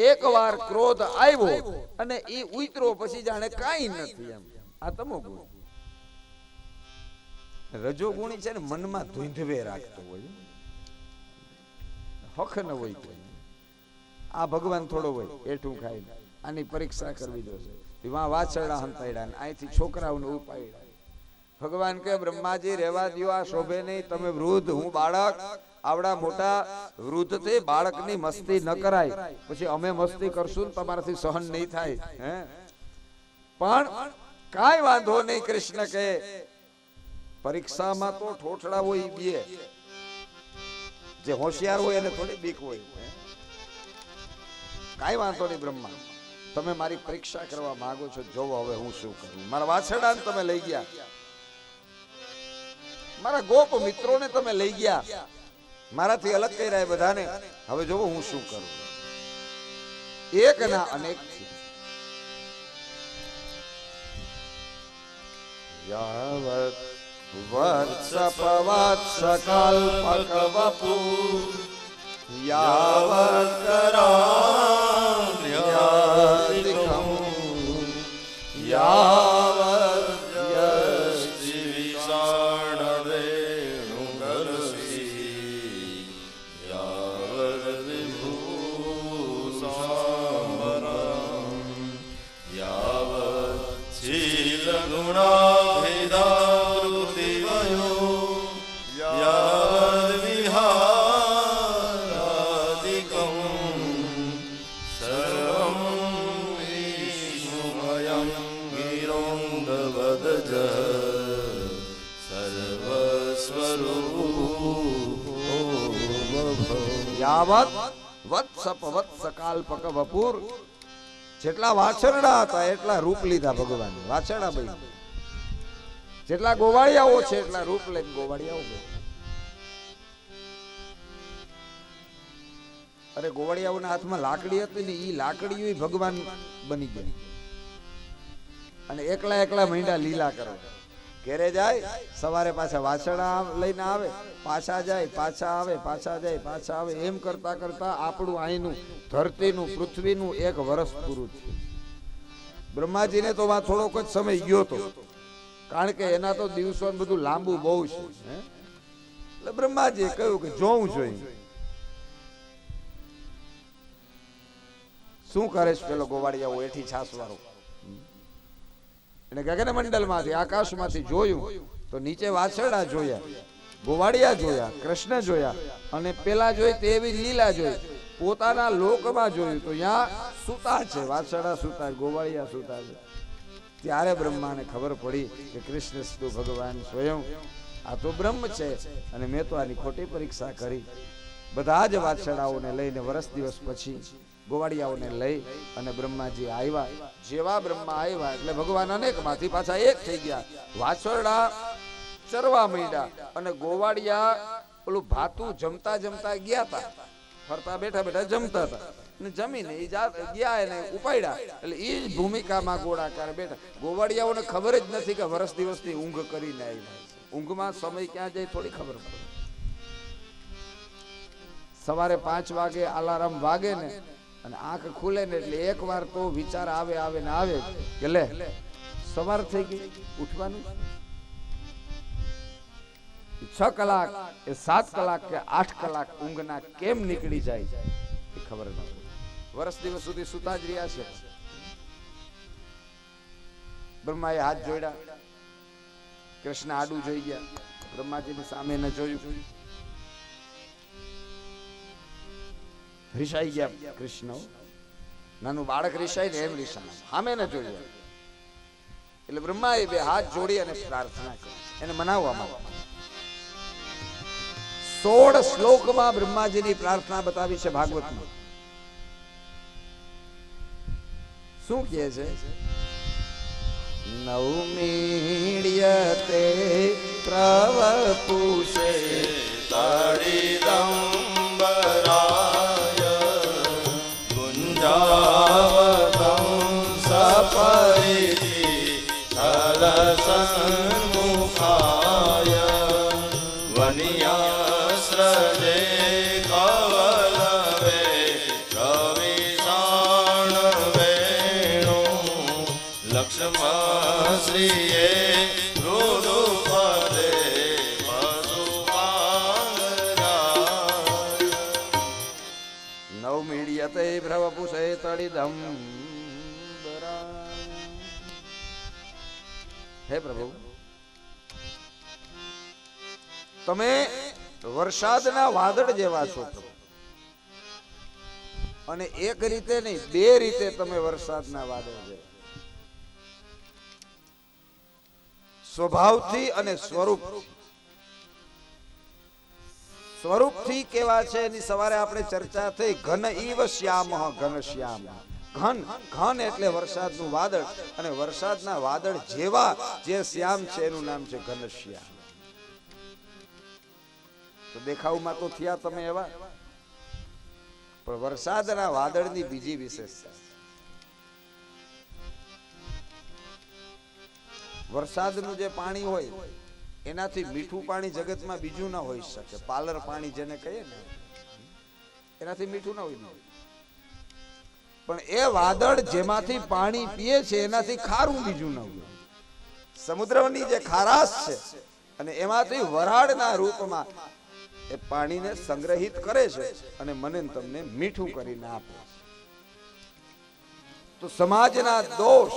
એક વાર ક્રોધ આવ્યો અને એ ઉતરો પછી જાણે કાંઈ નથી એમ. આ તમો ગુણ રજો ગુણી છે ને મનમાં ધૂંધવે રાખતો હોય. હખ ન હોય કોઈ. આ ભગવાન થોડો હોય એઠું ખાઈને. આની પરીક્ષા કરવી જોશે. વાં વાછરડા હંતાડ્યા અહીંથી છોકરાઓને ઉપાડ્યા ભગવાન કે બ્રહ્માજી રહેવા આ શોભે નહીં. તમે વૃદ્ધ હું બાળક. આવડા મોટા વૃદ્ધ તે બાળકની મસ્તી ન કરાય. પછી અમે મસ્તી કરશું તમારાથી સહન નહીં થાય પણ કાંઈ વાંધો નહીં કૃષ્ણ કહે પરીક્ષામાં તો ઠોઠડા હોય બે. જે હોશિયાર હોય એને થોડી બીક હોય કાંઈ વાંધો નહીં બ્રહ્મા. તમે મારી પરીક્ષા કરવા માંગો છો, જોવો હવે હું શું કરું. મારા વાછરડાને તમે લઈ ગયા. મારા ગોપ મિત્રોને તમે લઈ ગયા. મારાથી અલગ કહી રહ્યા બધાને. હવે જોવો હું શું કરું. એક ના અનેક યાવત વર્ષપવત્સ કલ્પક વપુ યાવત કરામ્યાદિકમ યાવત યાવત વત્સપ વત્સ કાલ્પક વપુર જેટલા વાછરડા હતા, એટલા રૂપ લીધા ભગવાન. વાછરડા ભાઈ જેટલા ગોવાળિયાઓ છે, એટલા રૂપ લઈને ગોવાળિયાઓ અરે, ગોવાળિયાઓના હાથમાં લાકડી હતી ને એ લાકડી ભગવાન બની ગઈ અને એકલા એકલા મહિના લીલા કરો. ઘેરે જાય, સવારે પાછા વાસણ લઈને આવે, પાછા જાય, પાછા આવે, પાછા જાય, પાછા આવે. એમ કરતા કરતા આપણું અહીંનું ધરતીનું, પૃથ્વીનું એક વર્ષ પૂરું થયું. બ્રહ્માજીને તો વા થોડોક જ સમય ગયો તો. કારણ કે એના તો દિવસો બધું લાંબુ બહુ છે એટલે બ્રહ્માજીએ કહ્યું કે જોઉં જોઈએ. શું કરે છે પેલો ગોવાળિયાઓ એઠી છાસ વાળો એને ગગન મંડળમાંથી, આકાશમાંથી જોયું, તો નીચે વાછરડા જોયા, ગોવાળિયા જોયા, કૃષ્ણ જોયા, અને પેલા જોઈ તે એવી લીલા જોઈ, પોતાના લોકમાં જોયું, તો ત્યાં સુતા છે, વાછરડા સુતા ગોવાળિયા સુતા છે. ત્યારે બ્રહ્માને ખબર પડી કે કૃષ્ણ સ્તુ ભગવાન સ્વયં, આ તો બ્રહ્મ છે, અને મેં તો આની ખોટી પરીક્ષા કરી. બધા જ વાછરડાઓને લઈને વર્ષ દિવસ પછી ગોવાળિયાઓને લઈ અને બ્રહ્માજી આવ્યા. જેવા બ્રહ્મા આવ્યા એટલે ભગવાન અનેકમાંથી પાછા એક થઈ ગયા. વાછરડા ચરવા માંડ્યા અને ગોવાળિયા પેલું ભાતું જમતા જમતા ગયા હતા ફરતા બેઠા બેઠા જમતા હતા ને જમીને એ ગયા એને ઉપાડ્યા. એટલે એ જ ભૂમિકામાં ગોળાકાર બેઠા. ગોવાળિયાઓને ખબર જ નથી કે વર્ષ દિવસની ઊંઘ કરીને આવી ઊંઘમાં સમય ક્યાં જાય થોડી ખબર પડે. સવારે પાંચ વાગે અલાર્મ વાગે ને અને આંખ ખુલે ને એટલે એક વાર તો વિચાર આવે આવે ને આવે. કે સવાર થઈ ગઈ, ઉઠવાનું. છ કલાક એ સાત કલાક કે આઠ કલાક ઊંઘના કેમ નીકળી જાય એ ખબર ન વર્ષ દિવસ સુધી સુતા જ રહ્યા છે. બ્રહ્માએ હાથ જોડ્યા. કૃષ્ણ આડું જોઈ ગયા. બ્રહ્માજીની સામે ન જોયું. રિસાઈ ગયા કૃષ્ણ નાનું બાળક રિસાય ને એમ રિસાય સામે ને જોયું એટલે બ્રહ્માએ બે હાથ જોડી અને પ્રાર્થના કરી. એને મનાવવા માટે સોળ શ્લોકમાં બ્રહ્માજીની પ્રાર્થના બતાવી છે ભાગવતમાં. શું કહે છે? નવમીડ્યતે પ્રવપુષે તડિદંબરાય હે પ્રભુ તમે વરસાદના વાદળ જેવા છો અને એક રીતે નહીં, બે રીતે તમે વરસાદના વાદળ જેવા સ્વભાવથી અને સ્વરૂપ સ્વરૂપથી કેવા છે એની સવારે આપણે ચર્ચા થઈ. ઘન ઈવ શ્યામ, ઘન શ્યામ. ઘન ઘન એટલે વરસાદનું વાદળ. અને વરસાદના વાદળ જેવા જે શ્યામ છે, એનું નામ છે ઘન શ્યામ. તો દેખાવમાં તો થયા તમે એવા? પણ વરસાદના વાદળની બીજી વિશેષતા. વરસાદનું જે પાણી હોય એનાથી મીઠું પાણી જગતમાં બીજું ના હોઈ શકે. પાલર પાણી જેને કહીએ ને, એનાથી મીઠું ના હોય. પણ એ વાદળ જેમાંથી પાણી પીએ છે, એનાથી ખારું બીજું ના હોય. સમુદ્રની જે ખારાશ છે, અને એમાંથી વરાળના રૂપમાં એ પાણીને સંગ્રહિત કરે છે અને મને તમને મીઠું કરીને આપે છે. તો સમાજના દોષ,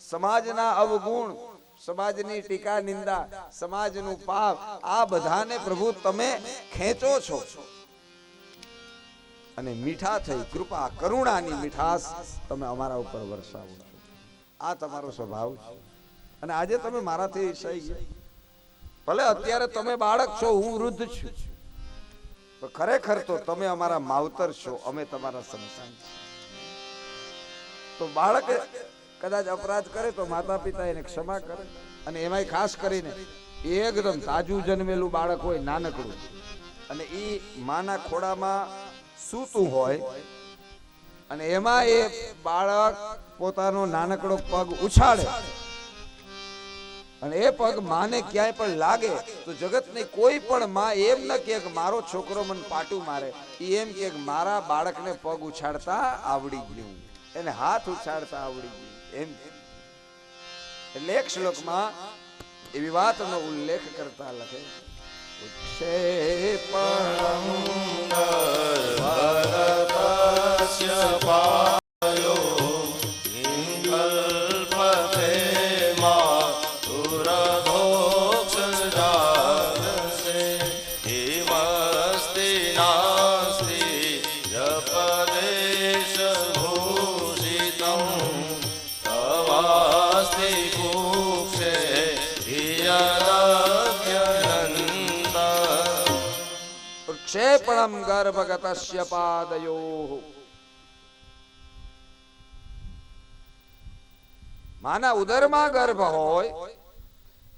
સમાજના અવગુણ સમાજની ટીકા, નિંદા, સમાજનું પાપ, આ બધાને પ્રભુ તમે ખેંચો છો. અને મીઠા થઈ, કૃપા, કરુણાની મીઠાસ તમે અમારા ઉપર વરસાવો છો. આ તમારો સ્વભાવ છે. અને આજે તમે મારાથી ગયા. ભલે અત્યારે તમે બાળક છો, હું વૃદ્ધ છું. પણ ખરેખર તો તમે અમારા માવતર છો, અમે તમારા સંસાન તો બાળક કદાચ અપરાધ કરે તો માતા પિતા એને ક્ષમા કરે અને એમાંય ખાસ કરીને એકદમ તાજું જન્મેલું બાળક હોય નાનકડું. અને એ માના ખોડામાં સૂતું હોય અને એમાં એ બાળક પોતાનો નાનકડો પગ ઉછાળે. અને એ પગ માને ક્યાંય પણ લાગે તો જગતની કોઈ પણ માં એમ ન કે મારો છોકરો મને પાટું મારે. એ એમ કે મારા બાળકને પગ ઉછાળતા આવડી ગયું. એને હાથ ઉછાળતા આવડી ગયું. એટલે એક શ્લોકમાં એવી વાતનો ઉલ્લેખ કરતા લખે. છે ભરતસ્ય પ્રક્ષેપણમ ગર્ભગતસ્ય પાદયો માના ઉદરમાં ગર્ભ હોય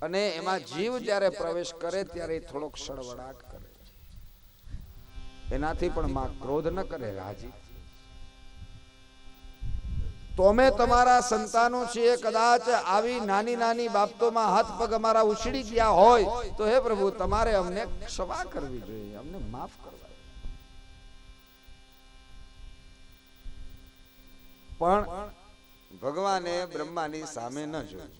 અને એમાં જીવ જ્યારે પ્રવેશ કરે ત્યારે થોડોક સળવળાટ કરે. એનાથી પણ માં ક્રોધ ન કરે, રાજી. તો તમારા સંતાનો છીએ, કદાચ આવી નાની નાની બાબતોમાં હાથ પગ અમારા ઉછળી ગયા હોય, તો હે પ્રભુ, તમારે અમને ક્ષમા કરવી જોઈએ, અમને માફ કરવા પણ ભગવાને બ્રહ્માની સામે ન જોયું.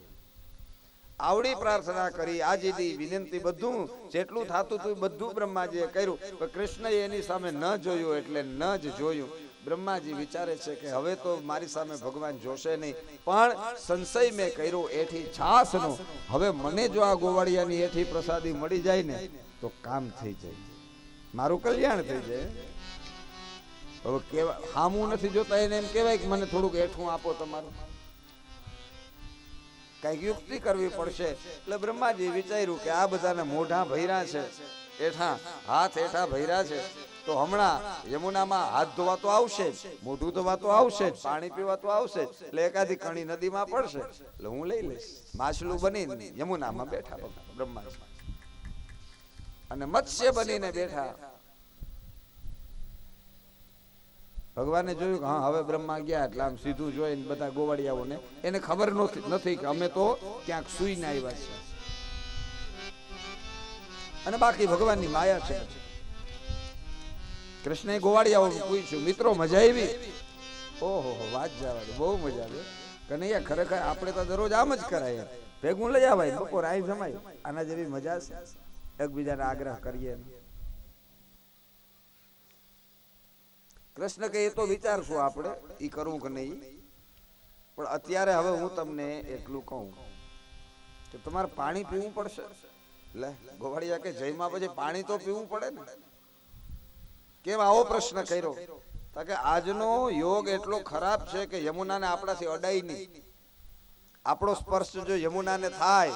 આવડી પ્રાર્થના કરી આજીદી વિનંતી બધું, જેટલું થતું હતું બધું બ્રહ્માજીએ કર્યું, પણ કૃષ્ણએ એની સામે ન જોયું એટલે ન જ જોયું. બ્રહ્માજી વિચારે છે કે હવે તો મારી સામે ભગવાન જોશે નહીં. પણ સંશય મેં કર્યો એઠી છાસનો. હવે મને જો આ ગોવાળિયાની એઠી પ્રસાદી મળી જાય ને, તો કામ થઈ જાય. મારું કલ્યાણ થઈ જાય. હવે કેવા, હામું નથી જોતા એને એમ કહેવાય કે મને થોડુંક એઠું આપો તમારું. કંઈક યુક્તિ કરવી પડશે. એટલે બ્રહ્માજી વિચાર્યું કે આ બધાને મોઢા ભૈરા છે. એઠા, હાથ એઠા ભૈરા છે. તો હમણાં યમુનામાં હાથ ધોવા તો આવશે મોઢું ધોવા તો આવશે જ, પાણી પીવા તો આવશે જ, એટલે એકાદી કણી નદીમાં પડશે. એટલે હું લઈ લઈશ. માછલું બની યમુનામાં બેઠા બ્રહ્માજી. અને મત્સ્ય બનીને બેઠા. ભગવાને જોયું કે હા, હવે બ્રહ્મા ગયા, એટલે આમ સીધું જોઈને બધા ગોવાળિયાઓને એને ખબર નથી કે અમે તો ક્યાંક સુઈને આવ્યા છીએ. અને બાકી ભગવાનની માયા છે. કૃષ્ણએ ગોવાળિયા પૂછ્યું, મિત્રો, મજા આવી? ઓહો વાત જવા બહુ મજા આવી કનૈયા, ખરેખર આપણે તો દરરોજ આમ જ કરાય ભેગું લઈ આવાય, બપોર આઈ જમાય. આના જેવી મજા છે. એકબીજાને આગ્રહ કરીએ કૃષ્ણ કે એ તો વિચારશું આપણે એ કરવું કે નહીં. પણ અત્યારે હવે હું તમને એટલું કહું કે તમારે પાણી પીવું પડશે. લે, ગોવાળિયા કે જયમાં પછી પાણી તો પીવું પડે ને. કેમ આવો પ્રશ્ન કર્યો. કે આજનો યોગ એટલો ખરાબ છે કે યમુનાને આપણાથી અડાય નહીં. આપણો સ્પર્શ જો યમુનાને થાય,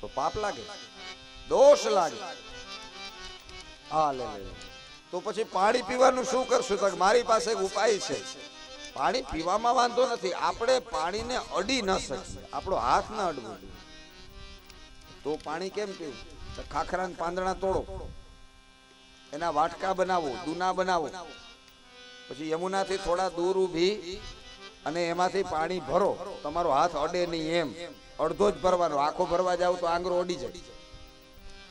તો પાપ લાગે, દોષ લાગે. હા લે. તો પછી પાણી પીવાનું શું કરશું? તો મારી પાસે એક ઉપાય છે. પાણી પીવામાં વાંધો નથી, આપણે પાણીને અડી ન શકીએ. આપણો હાથ ન અડવો તો પાણી કેમ પીવું? ખાખરા પાંદડા તોડો. એના વાટકા બનાવો, દૂના બનાવો. પછી યમુનાથી થોડા દૂર ઊભી અને એમાંથી પાણી ભરો. તમારો હાથ અડે નહીં એમ. અડધો જ ભરવાનો, આખો ભરવા જાવ તો આંગરો અડી જાય.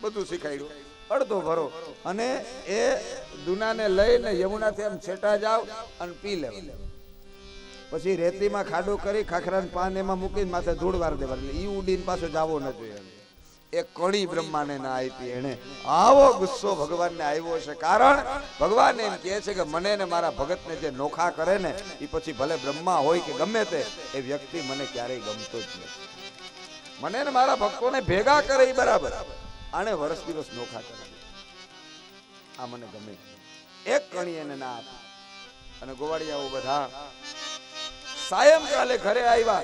બધું શીખાયું અડધો ભરો. અને એ દુનાને લઈને યમુનાથી આમ છેટા જાવ અને પી લેવ. પછી રેતીમાં ખાડો કરી ખાખરા પાન એમાં મૂકીને માથે ધૂળ વાર દેવા ઈ ઉડીને પાછો જાવો ન જોઈએ. ભેગા કરે બરાબર. આને વર્ષ દિવસ નોખા કરે. આ મને ગમે. એક કણી એને ના આપી. અને ગોવાળિયાઓ બધા, સાયંકાલે ઘરે આવ્યા.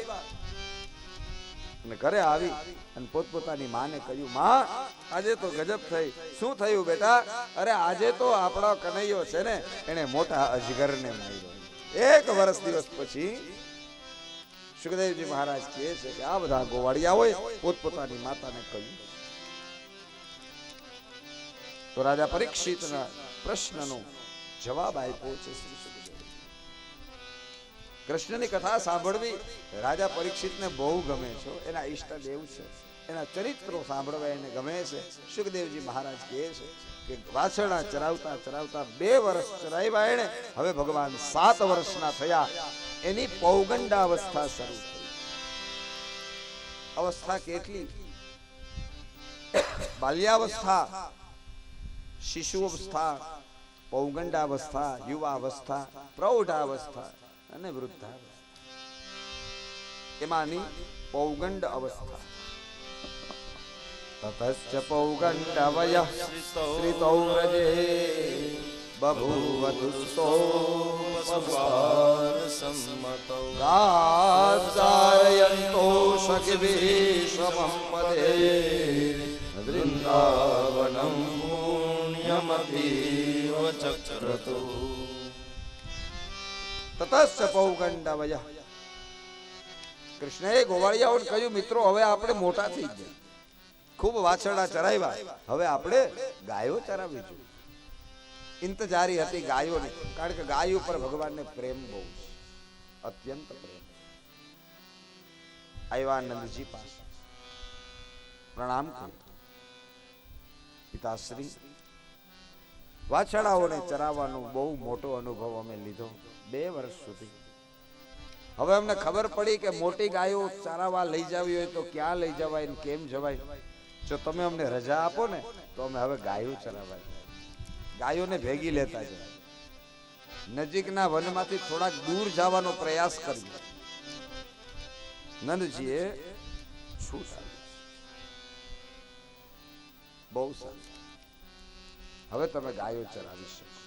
અને ઘરે આવી અને પોતપોતાની માને કહ્યું, માં, આજે તો ગજબ થઈ. શું થયું બેટા? અરે આજે તો આપણો કનૈયો છે ને એને મોટા અજગરને માર્યો. એક વર્ષ દિવસ પછી સુખદેવજી મહારાજ કહે છે કે આ બધા ગોવાળિયાઓએ પોતપોતાની માતાને કહ્યું. તો રાજા પરીક્ષિતના પ્રશ્નનો જવાબ આપ્યો છે શ્રી કૃષ્ણની કથા સાંભળવી રાજા પરીક્ષિતને બહુ ગમે છે. એના ઈષ્ટદેવ છે. એના ચરિત્રો સાંભળવા એને ગમે છે. સુખદેવજી મહારાજ કહે છે કે વાછરડા ચરાવતા ચરાવતા બે વર્ષ ચરાવ્યા એને હવે ભગવાન સાત વર્ષના થયા. એની પૌગંડા અવસ્થા શરૂ થઈ. અવસ્થા કેટલી? બાલ્યાવસ્થા શિશુ અવસ્થા પૌગંડાવસ્થા, યુવાવસ્થા, પ્રૌઢાવસ્થા. અને વૃદ્ધાવસ્થા એમાંની પૌગંડ અવસ્થા. તતશ્ચ પૌગંડવય શ્રિતૌ વ્રજે બભૂવ દુસ્તો સંમતૌ. ચક્રતુ. તતશ્ચ પૌગંડવય। કૃષ્ણએ ગોવાળિયાઓને કહ્યું, મિત્રો, હવે આપણે મોટા થઈ ગયા. ખૂબ વાછરડા ચરાવ્યા. હવે આપણે ગાયો ચરાવી જોઈએ. ઇંતજારી હતી ગાયોની, કારણ કે ગાય ઉપર ભગવાનને પ્રેમ બહુ છે. અત્યંત પ્રેમ. આવ્યા નંદજી પાસે. પ્રણામ પિતાશ્રી વાછડાઓને ચરાવવાનો બહુ મોટો અનુભવ અમે લીધો બે વર્ષ સુધી. હવે અમને ખબર પડી કે મોટી ગાયો ચારાવા લઈ જવી હોય તો ક્યાં લઈ જવાય ને કેમ જવાય? જો તમે અમને રજા આપો ને, તો અમે હવે ગાયો ચરાવાય. ગાયોને ભેગી લેતા જાય નજીકના વનમાંથી થોડાક દૂર જવાનો પ્રયાસ કર્યો નંદજીએ શું બહુ સારું. હવે તમે ગાયો ચરાવી શકો.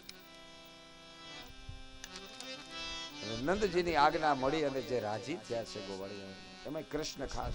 અને નંદજીની આજ્ઞા મળી અને જે રાજી થયા છે ગોવાળી એમાં કૃષ્ણ ખાસ